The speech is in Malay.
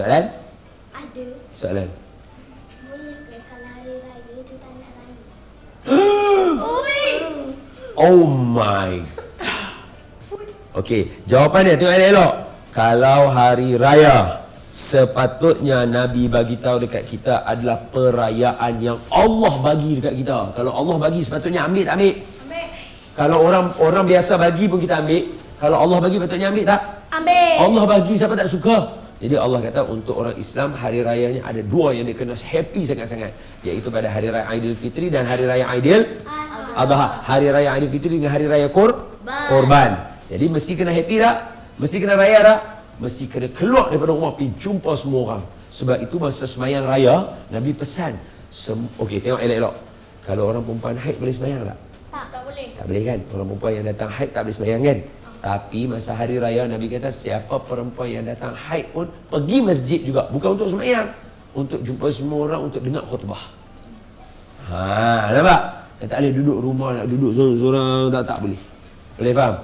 Soalan? Ada. Soalan. Boleh ke kalau hari raya tu tak nak raya? Oh my. Okey, jawapan dia tengok elok. Kalau hari raya sepatutnya Nabi bagi tahu dekat kita adalah perayaan yang Allah bagi dekat kita. Kalau Allah bagi sepatutnya ambil tak ambil? Ambil. Kalau orang orang biasa bagi pun kita ambil. Kalau Allah bagi patutnya ambil tak? Ambil. Allah bagi siapa tak suka. Jadi Allah kata untuk orang Islam hari rayanya ada dua yang dia kena happy sangat-sangat. Iaitu pada hari raya Aidilfitri dan hari raya Aidil Adha. Hari raya Aidilfitri dengan hari raya Kur Korban. Jadi mesti kena happy tak? Mesti kena raya tak? Mesti kena keluar daripada rumah pergi jumpa semua orang. Sebab itu masa semayang raya Nabi pesan. Sem- Okey tengok elok-elok. Kalau orang perempuan haid boleh semayang tak? Tak, tak boleh. Tak boleh kan? Orang perempuan yang datang haid tak boleh semayang kan? Tapi masa hari raya Nabi kata siapa perempuan yang datang haid pun pergi masjid juga. Bukan untuk semayang. Untuk jumpa semua orang untuk dengar khutbah. Ha, nampak? Dia tak boleh duduk rumah nak duduk seorang-seorang tak tak boleh. Boleh faham?